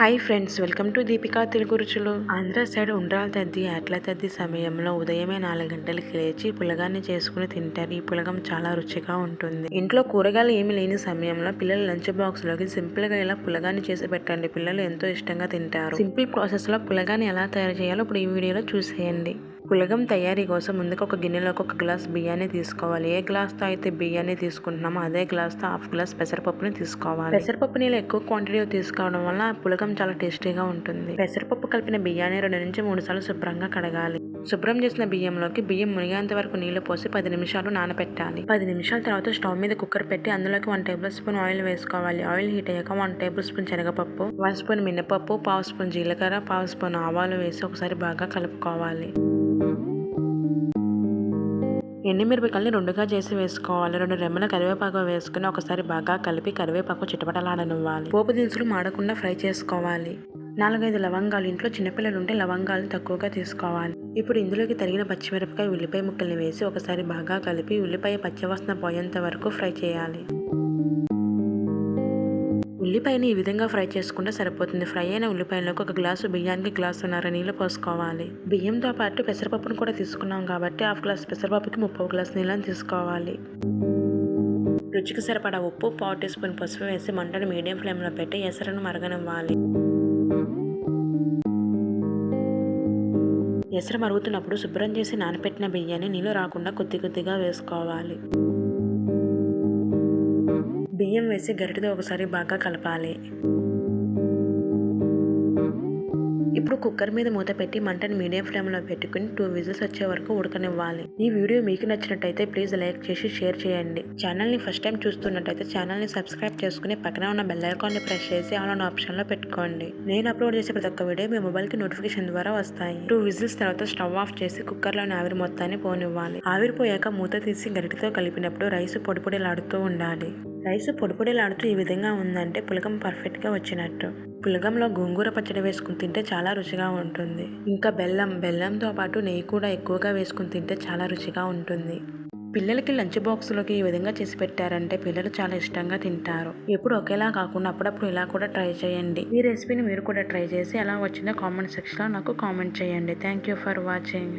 Hi friends welcome to Deepika Telugu రుచులు. Andhra side ఉండ్రాల తద్ది అట్ల తద్ది సమయంలో ఉదయమే నాలుగు గంటలకి లేచి పులగాన్ని చేసుకుని తింటారు. ఈ పులగం చాలా రుచిగా ఉంటుంది. ఇంట్లో కూరగాయలు ఏమి లేని సమయంలో పిల్లల లంచ్ బాక్స్లోకి సింపుల్గా ఇలా పులగాన్ని చేసి పెట్టండి. పిల్లలు ఎంతో ఇష్టంగా తింటారు. సింపుల్ ప్రాసెస్లో పులగాన్ని ఎలా తయారు చేయాలో ఇప్పుడు ఈ వీడియోలో చూసేయండి. పులగం తయారీ కోసం ముందుగా ఒక గిన్నెలోకి ఒక గ్లాస్ బియ్యాన్ని తీసుకోవాలి. ఏ గ్లాస్తో అయితే బియ్యాన్ని తీసుకుంటున్నామో అదే గ్లాస్తో హాఫ్ గ్లాస్ పెసరపప్పుని తీసుకోవాలి. పెసరపప్పు నీళ్ళు ఎక్కువ క్వాంటిటీ తీసుకోవడం వల్ల పులగం చాలా టేస్టీగా ఉంటుంది. పెసరపప్పు కలిపిన బియ్యాన్ని రెండు నుంచి మూడు సార్లు శుభ్రంగా కడగాలి. శుభ్రం చేసిన బియ్యంలోకి బియ్యం మునిగేంత వరకు నీళ్ళు పోసి పది నిమిషాలు నానబెట్టాలి పది నిమిషాల తర్వాత స్టవ్ మీద కుక్కర్ పెట్టి అందులోకి వన్ టేబుల్ స్పూన్ ఆయిల్ వేసుకోవాలి. ఆయిల్ హీట్ అయ్యాక వన్ టేబుల్ స్పూన్ శనగపప్పు వన్ స్పూన్ మినపప్పు పావు స్పూన్ జీలకర్ర పావు స్పూన్ ఆవాలు వేసి ఒకసారి బాగా కలుపుకోవాలి. ఎండుమిరపకాయలని రెండుగా చేసి వేసుకోవాలి. రెండు రెమ్మల కరివేపాకు వేసుకుని ఒకసారి బాగా కలిపి కరివేపాకు చిటపటలాడనివ్వాలి. పోపు దినుసులు మాడకుండా ఫ్రై చేసుకోవాలి. నాలుగైదు లవంగాలు ఇంట్లో చిన్నపిల్లలు ఉంటే లవంగాలు తక్కువగా తీసుకోవాలి. ఇప్పుడు ఇందులోకి తరిగిన పచ్చిమిరపకాయ ఉల్లిపాయ ముక్కల్ని వేసి ఒకసారి బాగా కలిపి ఉల్లిపాయ పచ్చివాసన పోయేంత వరకు ఫ్రై చేయాలి. ఉల్లిపాయని ఈ విధంగా ఫ్రై చేసుకుంటే సరిపోతుంది. ఫ్రై అయిన ఉల్లిపాయలకు ఒక గ్లాసు బియ్యానికి గ్లాసున్నర నీళ్ళు పోసుకోవాలి. బియ్యంతో పాటు పెసరపప్పును కూడా తీసుకున్నాం కాబట్టి హాఫ్ గ్లాస్ పెసరపప్పుకి ముప్పై గ్లాస్ నీళ్ళని తీసుకోవాలి. రుచికి సరిపడా ఉప్పు పావు టీ స్పూన్ పసుపు వేసి మంటను మీడియం ఫ్లేమ్లో పెట్టి ఎసరను మరగనివ్వాలి. ఎసరు మరుగుతున్నప్పుడు శుభ్రం చేసి నానబెట్టిన బియ్యాన్ని నీళ్ళు రాకుండా కొద్ది కొద్దిగా వేసుకోవాలి. బియ్యం వేసి గరిటెతో ఒకసారి బాగా కలపాలి. ఇప్పుడు కుక్కర్ మీద మూత పెట్టి మంటను మీడియం ఫ్లేమ్లో పెట్టుకుని టూ విజిల్స్ వచ్చే వరకు ఉడకనివ్వాలి. ఈ వీడియో మీకు నచ్చినట్టయితే ప్లీజ్ లైక్ చేసి షేర్ చేయండి. ఛానల్ని ఫస్ట్ టైం చూస్తున్నట్టయితే ఛానల్ని సబ్స్క్రైబ్ చేసుకుని పక్కన ఉన్న బెల్ ఐకాన్ని ప్రెస్ చేసి ఆల్ ఆన్ ఆప్షన్లో పెట్టుకోండి. నేను అప్లోడ్ చేసే ప్రతి ఒక్క వీడియో మీ మొబైల్కి నోటిఫికేషన్ ద్వారా వస్తాయి. టూ విజిల్స్ తర్వాత స్టవ్ ఆఫ్ చేసి కుక్కర్లోని ఆవిరి మొత్తాన్ని పోనివ్వాలి. ఆవిరిపోయాక మూత తీసి గరిటతో కలిపినప్పుడు రైస్ పొడిపొడిలాడుతూ ఉండాలి. రైస్ పొడిపొడిలాడుతూ ఈ విధంగా ఉందంటే పులగం పర్ఫెక్ట్గా వచ్చినట్టు. పులగంలో గోంగూర పచ్చడి వేసుకుని తింటే చాలా రుచిగా ఉంటుంది. ఇంకా బెల్లం బెల్లంతో పాటు నెయ్యి కూడా ఎక్కువగా వేసుకుని తింటే చాలా రుచిగా ఉంటుంది. పిల్లలకి లంచ్ బాక్స్లోకి ఈ విధంగా చేసి పెట్టారంటే పిల్లలు చాలా ఇష్టంగా తింటారు. ఎప్పుడు ఒకేలా కాకుండా అప్పుడప్పుడు ఇలా కూడా ట్రై చేయండి. ఈ రెసిపీని మీరు కూడా ట్రై చేసి ఎలా వచ్చిందో కామెంట్ సెక్షన్లో నాకు కామెంట్ చేయండి. Thank you for watching